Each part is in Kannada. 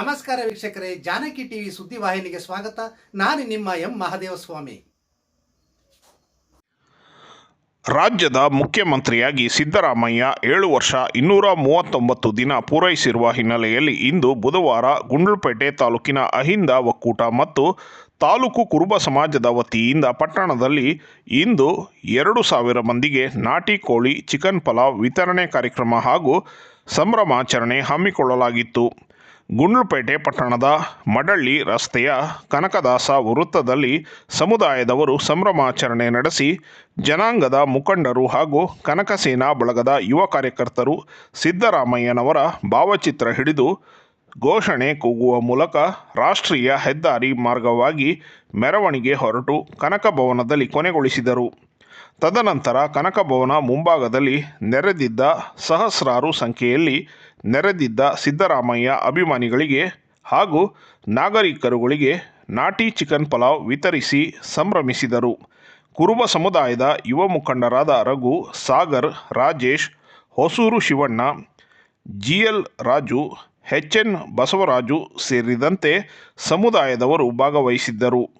ನಮಸ್ಕಾರ ವೀಕ್ಷಕರೇ, ಜಾನಕಿ ಟಿವಿ ಸುದ್ದಿವಾಹಿನಿಗೆ ಸ್ವಾಗತ. ನಾನು ನಿಮ್ಮ ಎಂ ಮಹದೇವಸ್ವಾಮಿ. ರಾಜ್ಯದ ಮುಖ್ಯಮಂತ್ರಿಯಾಗಿ ಸಿದ್ದರಾಮಯ್ಯ ಏಳು ವರ್ಷ ಇನ್ನೂರ ಮೂವತ್ತೊಂಬತ್ತು ದಿನ ಪೂರೈಸಿರುವ ಹಿನ್ನೆಲೆಯಲ್ಲಿ ಇಂದು ಬುಧವಾರ ಗುಂಡ್ಲುಪೇಟೆ ತಾಲೂಕಿನ ಅಹಿಂದ ಒಕ್ಕೂಟ ಮತ್ತು ತಾಲೂಕು ಕುರುಬ ಸಮಾಜದ ವತಿಯಿಂದ ಪಟ್ಟಣದಲ್ಲಿ ಇಂದು ಎರಡು ಸಾವಿರ ಮಂದಿಗೆ ನಾಟಿ ಕೋಳಿ ಚಿಕನ್ ಪಲಾವ್ ವಿತರಣೆ ಕಾರ್ಯಕ್ರಮ ಹಾಗೂ ಸಂಭ್ರಮಾಚರಣೆ ಹಮ್ಮಿಕೊಳ್ಳಲಾಗಿತ್ತು. ಗುಂಡ್ಲುಪೇಟೆ ಪಟ್ಟಣದ ಮಡಳ್ಳಿ ರಸ್ತೆಯ ಕನಕದಾಸ ವೃತ್ತದಲ್ಲಿ ಸಮುದಾಯದವರು ಸಂಭ್ರಮಾಚರಣೆ ನಡೆಸಿ ಜನಾಂಗದ ಮುಖಂಡರು ಹಾಗೂ ಕನಕಸೇನಾ ಬಳಗದ ಯುವ ಕಾರ್ಯಕರ್ತರು ಸಿದ್ದರಾಮಯ್ಯನವರ ಭಾವಚಿತ್ರ ಹಿಡಿದು ಘೋಷಣೆ ಕೂಗುವ ಮೂಲಕ ರಾಷ್ಟ್ರೀಯ ಹೆದ್ದಾರಿ ಮಾರ್ಗವಾಗಿ ಮೆರವಣಿಗೆ ಹೊರಟು ಕನಕ ಭವನದಲ್ಲಿ ಕೊನೆಗೊಳಿಸಿದರು. ತದನಂತರ ಕನಕ ಭವನ ಮುಂಭಾಗದಲ್ಲಿ ನೆರೆದಿದ್ದ ಸಹಸ್ರಾರು ಸಂಖ್ಯೆಯಲ್ಲಿ ನೆರೆದಿದ್ದ ಸಿದ್ದರಾಮಯ್ಯ ಅಭಿಮಾನಿಗಳಿಗೆ ಹಾಗೂ ನಾಗರಿಕರುಗಳಿಗೆ ನಾಟಿ ಚಿಕನ್ ಪಲಾವ್ ವಿತರಿಸಿ ಸಂಭ್ರಮಿಸಿದರು. ಕುರುಬ ಸಮುದಾಯದ ಯುವ ಮುಖಂಡರಾದ Raghu, Sagar, Rajesh, Hosur Shivanna, GL Raju H N Basavaraju ಸೇರಿದಂತೆ ಸಮುದಾಯದವರು ಭಾಗವಹಿಸಿದ್ದರು.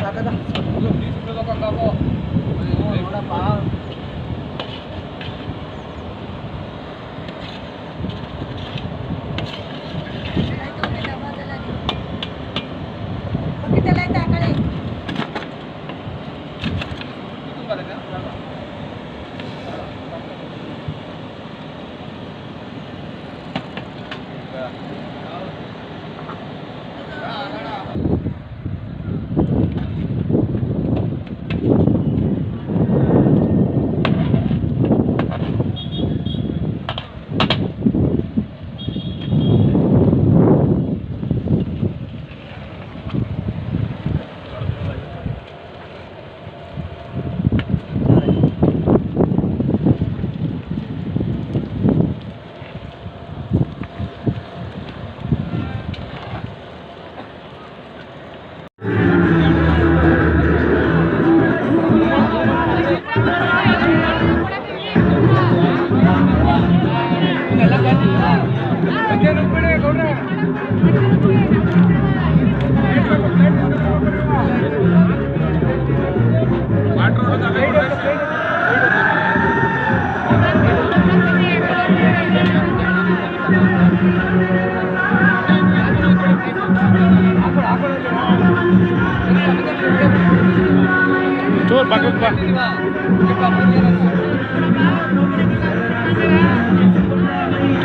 ಒಬ್ಬೊಬ್ಬರೇ ಬನ್ನಿ ಬೇಕಾದಷ್ಟು ಬನ್ನಿ ಹೋಯ್ತಾವ್ರಿ ನಾಗೋಡ ಮನು Thank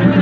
you.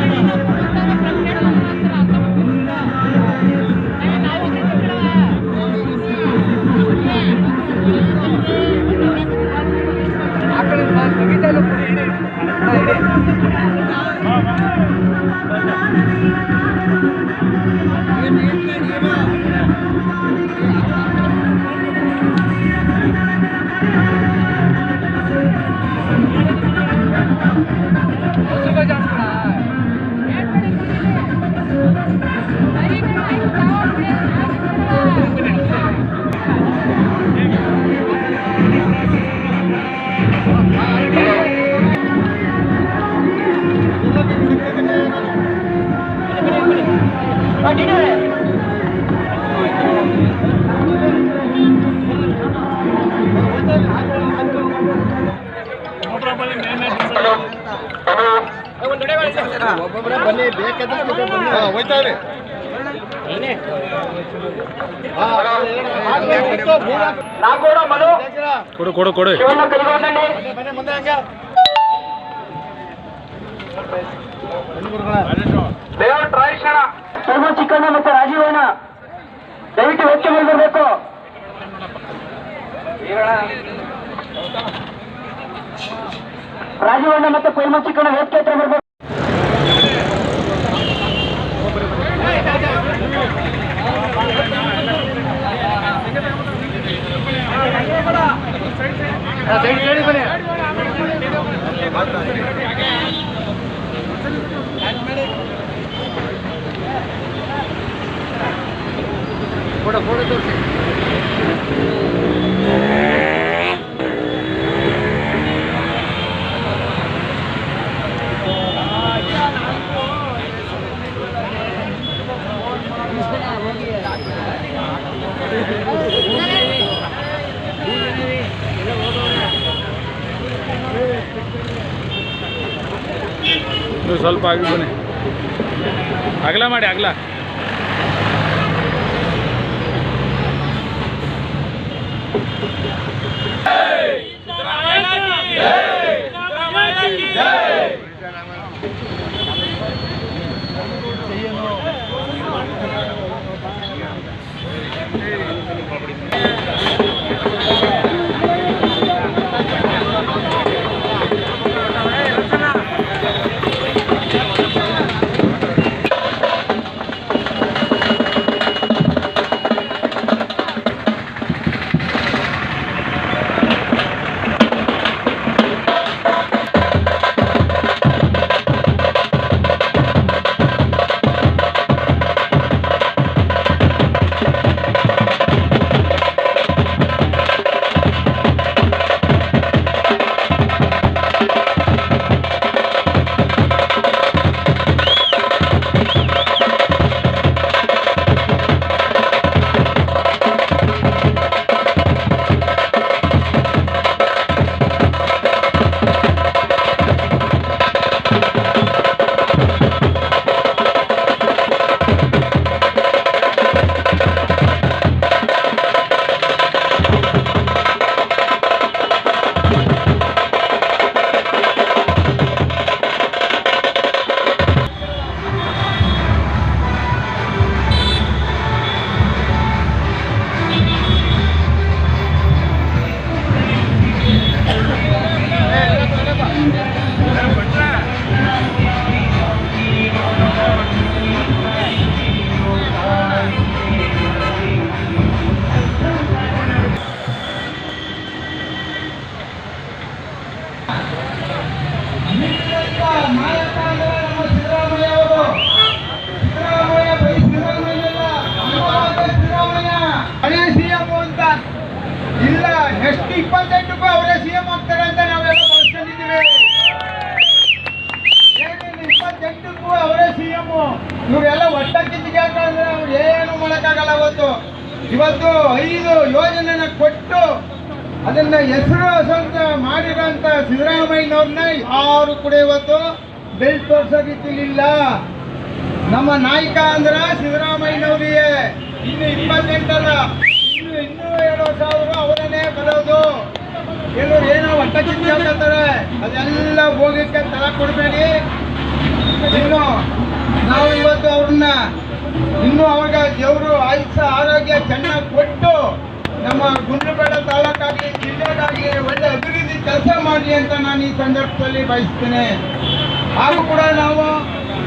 ಕೊಡು ಕೊಡು. ಕೊಡು ಸೋಮ ಚಿಕ್ಕಣ್ಣ ಮತ್ತೆ ರಾಜೀವಣ್ಣ. ದಯವಿಟ್ಟು ವೆಚ್ಚ ಬರಬೇಕು. ರಾಜೀವಣ್ಣ ಮತ್ತೆ ಪೈಮ ಚಿಕ್ಕಣ್ಣ ವೇದಿಕೆ ಹತ್ರ ಬರ್ಬೇಕು. Okay. ಸ್ವಲ್ಪ ಆಗಿ ಬನ್ನಿ ಅಗಲ ಮಾಡಿ ಅಗಲ. ಅದನ್ನ ಹೆಸರು ಸ್ವಂತ ಮಾಡಿರೋಂಥ ಸಿದ್ದರಾಮಯ್ಯನವ್ರನ್ನ ಯಾರು ಕೂಡ ಇವತ್ತು ಬೆಲ್ಟ್ ತೋರ್ಸೋ ರೀತಿಲಿಲ್ಲ ನಮ್ಮ ನಾಯಕ ಅಂದ್ರ ಸಿದ್ದರಾಮಯ್ಯನವರಿಗೆ ಇನ್ನು ಇಪ್ಪತ್ತೆಂಟಲ್ಲ ಇನ್ನು ಇನ್ನೂ ಎರಡು ಸಾವಿರ ಅವರನ್ನೇ ಬರೋದು. ಕೆಲವರು ಏನೋ ಒಟ್ಟ ಹೇಳ್ತಾರೆ ಅದೆಲ್ಲ ಹೋಗಕ್ಕೆ ತಲ ಕೊಡಬೇಡಿ. ಇನ್ನು ನಾವು ಇವತ್ತು ಅವ್ರನ್ನ, ಇನ್ನು ಅವಾಗ ದೇವರು ಆಯುಷ ಆರೋಗ್ಯ ಚೆನ್ನಾಗಿ ಕೊಟ್ಟು ನಮ್ಮ ಗುಂಡ್ಲುಪೇಟೆ ತಾಲೂಕಾಗಲಿ ಜಿಲ್ಲೆಗಾಗಲಿ ಒಳ್ಳೆ ಅಭಿವೃದ್ಧಿ ಕೆಲಸ ಮಾಡಲಿ ಅಂತ ನಾನು ಈ ಸಂದರ್ಭದಲ್ಲಿ ಬಯಸ್ತೇನೆ. ಹಾಗೂ ಕೂಡ ನಾವು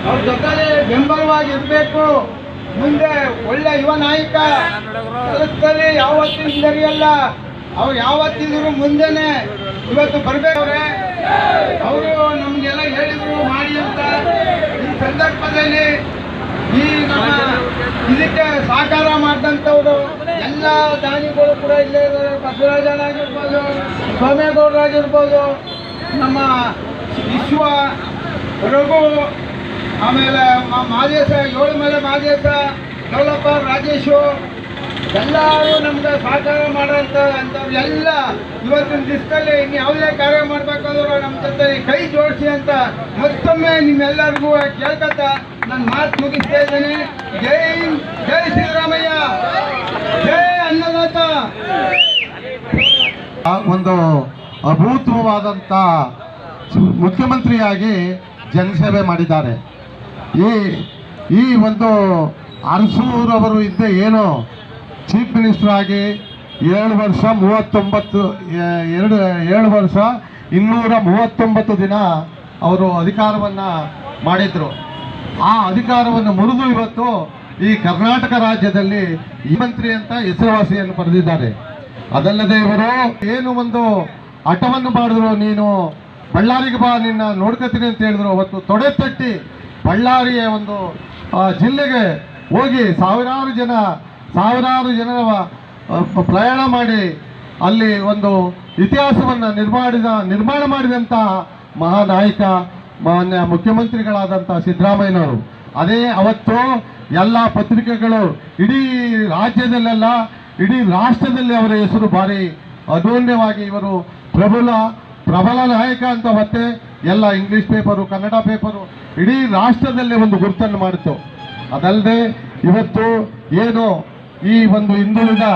ಅವ್ರ ಜೊತೆ ಬೆಂಬಲವಾಗಿರಬೇಕು ಮುಂದೆ ಒಳ್ಳೆ ಯುವ ನಾಯಕ ಕೆಲಸದಲ್ಲಿ ಯಾವತ್ತಿನ ಸರಿಯಲ್ಲ ಅವ್ರು ಯಾವತ್ತಿದ್ರು ಮುಂದೆನೆ ಇವತ್ತು ಬರಬೇಕವ್ರೆ. ಅವರು ನಮಗೆಲ್ಲ ಹೇಳಿದ್ರು, ಮಾಡಿ ಅಂತ. ಈ ಸಂದರ್ಭದಲ್ಲಿ ಈ ನಮ್ಮ ಇದಕ್ಕೆ ಸಹಕಾರ ಮಾಡಿದಂಥವ್ರು ಎಲ್ಲ ದಾನಿಗಳು ಕೂಡ ಇಲ್ಲೇ ಇದ್ದಾರೆ. ಬಸವರಾಜನಾಗಿರ್ಬೋದು ಸೋಮೇಗೌಡರಾಗಿರ್ಬೋದು ನಮ್ಮ ವಿಶ್ವ ರಘು, ಆಮೇಲೆ ಮಾದೇಶ, ಏಳು ಮೇಲೆ ಮಾದೇಶ ಡೌಲಪ್ಪ ರಾಜೇಶು, ಎಲ್ಲರೂ ನಮ್ಗೆ ಸಹಕಾರ ಮಾಡೋಂಥ ಅಂಥವ್ರು ಎಲ್ಲ ಇವತ್ತಿನ ದಿವಸದಲ್ಲಿ ಇನ್ನು ಯಾವುದೇ ಕಾರ್ಯ ಮಾಡಬೇಕಾದ್ರೂ ನಮ್ಮ ಜೊತೆ ಕೈ ಜೋಡಿಸಿ ಅಂತ ಮತ್ತೊಮ್ಮೆ ನಿಮ್ಮೆಲ್ಲರಿಗೂ ಕೇಳ್ಕೊತ ನನ್ನ ಮಾತು ಮುಗಿಸ್ತಾ ಇದ್ದೀನಿ. ಜೈ ಜೈ ಸಿದ್ದರಾಮಯ್ಯ ಜೈ ಅನ್ನದಾತ ಒಂದು ಅಭೂತವಾದಂಥ ಮುಖ್ಯಮಂತ್ರಿಯಾಗಿ ಜನಸೇವೆ ಮಾಡಿದ್ದಾರೆ. ಈ ಈ ಒಂದು ಅರಸೂರವರು ಇದ್ದ ಏನು ಚೀಫ್ ಮಿನಿಸ್ಟರ್ ಆಗಿ ಏಳು ವರ್ಷ ಮೂವತ್ತೊಂಬತ್ತು ಎರಡು, ಏಳು ವರ್ಷ ಇನ್ನೂರ ಮೂವತ್ತೊಂಬತ್ತು ದಿನ ಅವರು ಅಧಿಕಾರವನ್ನು ಮಾಡಿದರು. ಆ ಅಧಿಕಾರವನ್ನು ಮುರಿದು ಇವತ್ತು ಈ ಕರ್ನಾಟಕ ರಾಜ್ಯದಲ್ಲಿ ಈ ಮಂತ್ರಿ ಅಂತ ಹೆಸರುವಾಸಿಯನ್ನು ಪಡೆದಿದ್ದಾರೆ. ಅದಲ್ಲದೆ ಇವರು ಏನು ಒಂದು ಹಠವನ್ನು ಮಾಡಿದ್ರು, ನೀನು ಬಳ್ಳಾರಿಗೆ ಬಾ, ನಿನ್ನ ನೋಡ್ಕೊತೀನಿ ಅಂತ ಹೇಳಿದ್ರು. ಅವತ್ತು ತೊಡೆ ತಟ್ಟಿ ಬಳ್ಳಾರಿಯ ಒಂದು ಜಿಲ್ಲೆಗೆ ಹೋಗಿ ಸಾವಿರಾರು ಜನ, ಸಾವಿರಾರು ಜನರ ಪ್ರಯಾಣ ಮಾಡಿ ಅಲ್ಲಿ ಒಂದು ಇತಿಹಾಸವನ್ನು ನಿರ್ಮಾಡಿದ, ನಿರ್ಮಾಣ ಮಾಡಿದಂಥ ಮಹಾನಾಯಕ, ಮಾನ್ಯ ಮುಖ್ಯಮಂತ್ರಿಗಳಾದಂಥ ಸಿದ್ದರಾಮಯ್ಯನವರು. ಅದೇ ಅವತ್ತು ಎಲ್ಲ ಪತ್ರಿಕೆಗಳು ಇಡೀ ರಾಜ್ಯದಲ್ಲೆಲ್ಲ ಇಡೀ ರಾಷ್ಟ್ರದಲ್ಲಿ ಅವರ ಹೆಸರು ಭಾರಿ ಅನೂನ್ಯವಾಗಿ ಇವರು ಪ್ರಬಲ ಪ್ರಬಲ ನಾಯಕ ಅಂತ ಮತ್ತೆ ಎಲ್ಲ ಇಂಗ್ಲಿಷ್ ಪೇಪರು ಕನ್ನಡ ಪೇಪರು ಇಡೀ ರಾಷ್ಟ್ರದಲ್ಲೇ ಒಂದು ಗುರುತನ್ನು ಮಾಡಿತು ಅದಲ್ಲದೆ ಇವತ್ತು ಏನು ಈ ಒಂದು ಹಿಂದುಳಿದ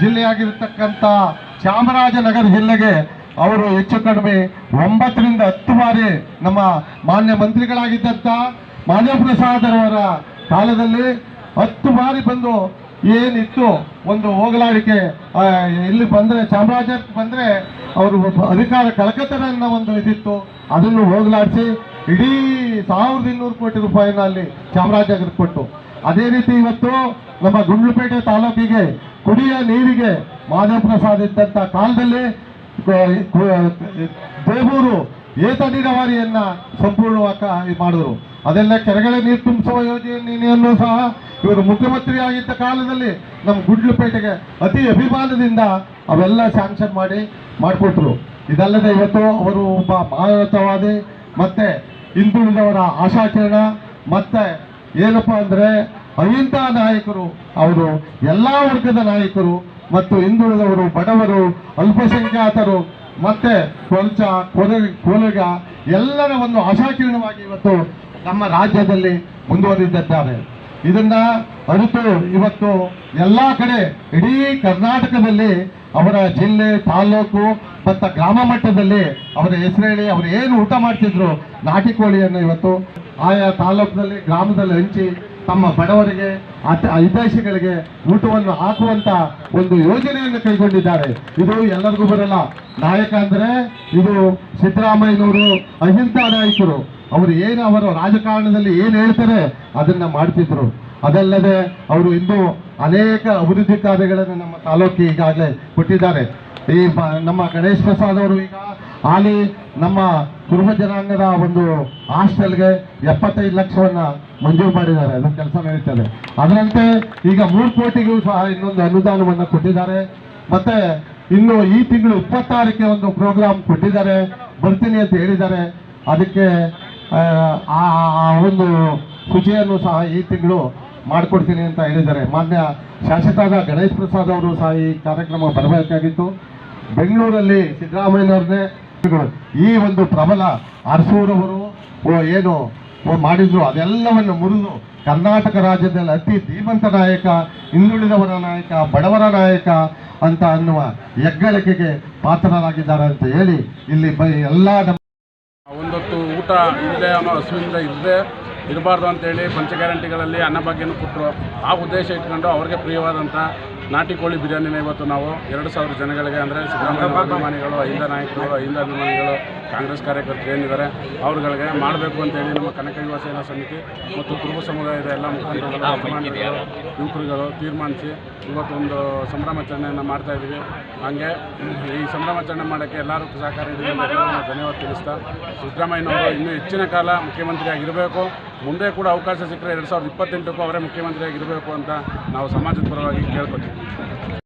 ಜಿಲ್ಲೆಯಾಗಿರ್ತಕ್ಕಂಥ ಚಾಮರಾಜನಗರ ಜಿಲ್ಲೆಗೆ ಅವರು ಹೆಚ್ಚು ಕಡಿಮೆ ಒಂಬತ್ತರಿಂದ ಹತ್ತು ಬಾರಿ ನಮ್ಮ ಮಾನ್ಯ ಮಂತ್ರಿಗಳಾಗಿದ್ದಂಥ ಮಾನ್ಯ ಪ್ರಸಾದರವರ ಕಾಲದಲ್ಲಿ ಹತ್ತು ಬಾರಿ ಬಂದು ಏನಿತ್ತು? ಒಂದು ಹೋಗಲಾಡಿಕೆ ಇಲ್ಲಿ ಬಂದರೆ ಚಾಮರಾಜಕ್ಕೆ ಬಂದರೆ ಅವರು ಅಧಿಕಾರ ಕಳಕತನ ಅನ್ನೋ ಒಂದು ಇದಿತ್ತು. ಅದನ್ನು ಹೋಗಲಾಡಿಸಿ ಇಡೀ ಸಾವಿರದ ಇನ್ನೂರು ಕೋಟಿ ರೂಪಾಯಿನ ಅಲ್ಲಿ ಚಾಮರಾಜನಗರಕ್ಕೆ ಕೊಟ್ಟು. ಅದೇ ರೀತಿ ಇವತ್ತು ನಮ್ಮ ಗುಂಡ್ಲುಪೇಟೆ ತಾಲೂಕಿಗೆ ಕುಡಿಯ ನೀರಿಗೆ ಮಾಧವ ಪ್ರಸಾದ್ ಇದ್ದಂಥ ಕಾಲದಲ್ಲಿ ದೇವೂರು ಏತ ನೀರಾವರಿಯನ್ನ ಸಂಪೂರ್ಣವಾಗಿ ಮಾಡಿದ್ರು. ಅದೆಲ್ಲ ಕೆರೆಗಳ ನೀರು ತುಂಬಿಸುವ ಯೋಜನೆಯನ್ನು ಸಹ ಇವರು ಮುಖ್ಯಮಂತ್ರಿ ಆಗಿದ್ದ ಕಾಲದಲ್ಲಿ ನಮ್ಮ ಗುಡ್ಲುಪೇಟೆಗೆ ಅತಿ ಅಭಿಮಾನದಿಂದ ಅವೆಲ್ಲ ಸ್ಯಾಂಕ್ಷನ್ ಮಾಡಿ, ಮಾಡಿಕೊಟ್ರು. ಇದಲ್ಲದೆ ಇವತ್ತು ಅವರು ಒಬ್ಬ ಭಾರತವಾದಿ ಮತ್ತೆ ಹಿಂದುಳಿದವರ ಆಶಾಕಿರಣ, ಮತ್ತೆ ಏನಪ್ಪ ಅಂದರೆ ಅಹಿಂದ ನಾಯಕರು, ಅವರು ಎಲ್ಲ ವರ್ಗದ ನಾಯಕರು ಮತ್ತು ಹಿಂದುಳಿದವರು, ಬಡವರು, ಅಲ್ಪಸಂಖ್ಯಾತರು ಮತ್ತೆ ಕೊಂಚ ಕೊಲೆ, ಕೊಲೆಗ ಎಲ್ಲರ ಒಂದು ಆಶಾಕಿರಣವಾಗಿ ಇವತ್ತು ನಮ್ಮ ರಾಜ್ಯದಲ್ಲಿ ಮುಂದುವರಿದಿದ್ದಾರೆ. ಇದನ್ನ ಅರಿತು ಇವತ್ತು ಎಲ್ಲ ಕಡೆ ಇಡೀ ಕರ್ನಾಟಕದಲ್ಲಿ ಅವರ ಜಿಲ್ಲೆ, ತಾಲೂಕು, ಮತ್ತು ಗ್ರಾಮ ಮಟ್ಟದಲ್ಲಿ ಅವರ ಹೆಸರೇಳಿ ಅವರು ಏನು ಊಟ ಮಾಡ್ತಿದ್ರು, ನಾಟಿ ಕೋಳಿಯನ್ನು ಇವತ್ತು ಆಯಾ ತಾಲೂಕಿನಲ್ಲಿ, ಗ್ರಾಮದಲ್ಲಿ ಹಂಚಿ ತಮ್ಮ ಬಡವರಿಗೆ ಹಿತೈಷಿಗಳಿಗೆ ಊಟವನ್ನು ಹಾಕುವಂತ ಒಂದು ಯೋಜನೆಯನ್ನು ಕೈಗೊಂಡಿದ್ದಾರೆ. ಇದು ಎಲ್ಲರಿಗೂ ಬರಲ್ಲ. ನಾಯಕ ಅಂದರೆ ಇದು ಸಿದ್ದರಾಮಯ್ಯನವರು, ಅಹಿಂಸ ನಾಯಕರು. ಅವರು ಏನು, ಅವರು ರಾಜಕಾರಣದಲ್ಲಿ ಏನು ಹೇಳ್ತಾರೆ ಅದನ್ನ ಮಾಡ್ತಿದ್ರು. ಅದಲ್ಲದೆ ಅವರು ಇಂದು ಅನೇಕ ಅಭಿವೃದ್ಧಿ ಕಾರ್ಯಗಳನ್ನು ನಮ್ಮ ತಾಲೂಕಿಗೆ ಈಗಾಗಲೇ ಕೊಟ್ಟಿದ್ದಾರೆ. ಈ ನಮ್ಮ ಗಣೇಶ್ ಪ್ರಸಾದ್ ಅವರು ಈಗ ಹಾಲಿ ನಮ್ಮ ಕುರುಬ ಜನಾಂಗದ ಒಂದು ಹಾಸ್ಟೆಲ್ಗೆ ಎಪ್ಪತ್ತೈದು ಲಕ್ಷವನ್ನ ಮಂಜೂರು ಮಾಡಿದ್ದಾರೆ. ಅದು ಕೆಲಸ ನಡೀತದೆ. ಅದರಂತೆ ಈಗ ಮೂರು ಕೋಟಿಗೂ ಸಹ ಇನ್ನೊಂದು ಅನುದಾನವನ್ನು ಕೊಟ್ಟಿದ್ದಾರೆ. ಮತ್ತೆ ಇನ್ನು ಈ ತಿಂಗಳು ಇಪ್ಪತ್ತಾರಕ್ಕೆ ಒಂದು ಪ್ರೋಗ್ರಾಮ್ ಕೊಟ್ಟಿದ್ದಾರೆ. ಬರ್ತೀನಿ ಅಂತ ಹೇಳಿದ್ದಾರೆ. ಅದಕ್ಕೆ ಆ, ಒಂದು ಸೂಚಿಯನ್ನು ಸಹ ಈ ತಿಂಗಳು ಮಾಡಿಕೊಡ್ತೀನಿ ಅಂತ ಹೇಳಿದ್ದಾರೆ. ಮಾನ್ಯ ಶಾಸಕರಾದ ಗಣೇಶ್ ಪ್ರಸಾದ್ ಅವರು ಸಹ ಈ ಕಾರ್ಯಕ್ರಮ ಬರಬೇಕಾಗಿತ್ತು. ಬೆಂಗಳೂರಲ್ಲಿ ಸಿದ್ದರಾಮಯ್ಯನವ್ರನ್ನೇ ಈ ಒಂದು ಪ್ರಬಲ ಅರಸೂರವರು ಏನು ಮಾಡಿದ್ರು, ಅದೆಲ್ಲವನ್ನು ಮುರಿದು ಕರ್ನಾಟಕ ರಾಜ್ಯದಲ್ಲಿ ಅತಿ ಧೀಮಂತ ನಾಯಕ, ಹಿಂದುಳಿದವರ ನಾಯಕ, ಬಡವರ ನಾಯಕ ಅಂತ ಅನ್ನುವ ಹೆಗ್ಗಳಿಕೆಗೆ ಪಾತ್ರರಾಗಿದ್ದಾರೆ ಅಂತ ಹೇಳಿ ಇಲ್ಲಿ ಬೈ, ಎಲ್ಲ ನಮ್ಮ ಒಂದೊತ್ತು ಊಟ ಇಲ್ಲದೆ ಅನ್ನೋ ಹಸುವಿಂದ ಇಲ್ಲದೆ ಇರಬಾರ್ದು ಅಂತೇಳಿ ಪಂಚ ಗ್ಯಾರಂಟಿಗಳಲ್ಲಿ ಅನ್ನಭಾಗ್ಯನೂ ಕೊಟ್ಟರು. ಆ ಉದ್ದೇಶ ಇಟ್ಕೊಂಡು ಅವ್ರಿಗೆ ಪ್ರಿಯವಾದಂಥ ನಾಟಿ ಕೋಳಿ ಬಿರಿಯಾನಿನ ಇವತ್ತು ನಾವು ಎರಡು ಸಾವಿರ ಜನಗಳಿಗೆ ಅಂದರೆ ಸಿದ್ದರಾಮಯ್ಯ ಅಭಿಮಾನಿಗಳು, ಅಹಿಂದ ನಾಯಕರು ಐದ ಅಭಿಮಾನಿಗಳು ಕಾಂಗ್ರೆಸ್ ಕಾರ್ಯಕರ್ತರು ಏನಿದ್ದಾರೆ ಅವ್ರುಗಳಿಗೆ ಮಾಡಬೇಕು ಅಂತೇಳಿ ನಮ್ಮ ಕನಕ ಯುವ ಸೇನಾ ಸಮಿತಿ ಮತ್ತು ಕುರುಬ ಸಮುದಾಯದ ಎಲ್ಲ ಮುಖಂಡರುಗಳು ಅಭಿಮಾನಿಗಳು ಯುವಕರುಗಳು ತೀರ್ಮಾನಿಸಿ ಇವತ್ತೊಂದು ಸಂಭ್ರಮಾಚರಣೆಯನ್ನು ಮಾಡ್ತಾ ಇದ್ದೀವಿ. ಹಾಗೆ ಈ ಸಂಭ್ರಮಾಚರಣೆ ಮಾಡೋಕ್ಕೆ ಎಲ್ಲರೂ ಸಹಕಾರ ಇದೆ ಧನ್ಯವಾದ ತಿಳಿಸ್ತಾ ಸಿದ್ದರಾಮಯ್ಯನವರು ಇನ್ನೂ ಹೆಚ್ಚಿನ ಕಾಲ ಮುಖ್ಯಮಂತ್ರಿಯಾಗಿರಬೇಕು ಮುಂದೆ ಕೂಡ ಅವಕಾಶ ಸಿಕ್ಕರೆ ಎರಡು ಸಾವಿರದ ಇಪ್ಪತ್ತೆಂಟಕ್ಕೂ ಅವರೇ ಮುಖ್ಯಮಂತ್ರಿಯಾಗಿರಬೇಕು ಅಂತ ನಾವು ಸಮಾಜದ ಪರವಾಗಿ ಕೇಳ್ಕೊತೀವಿ.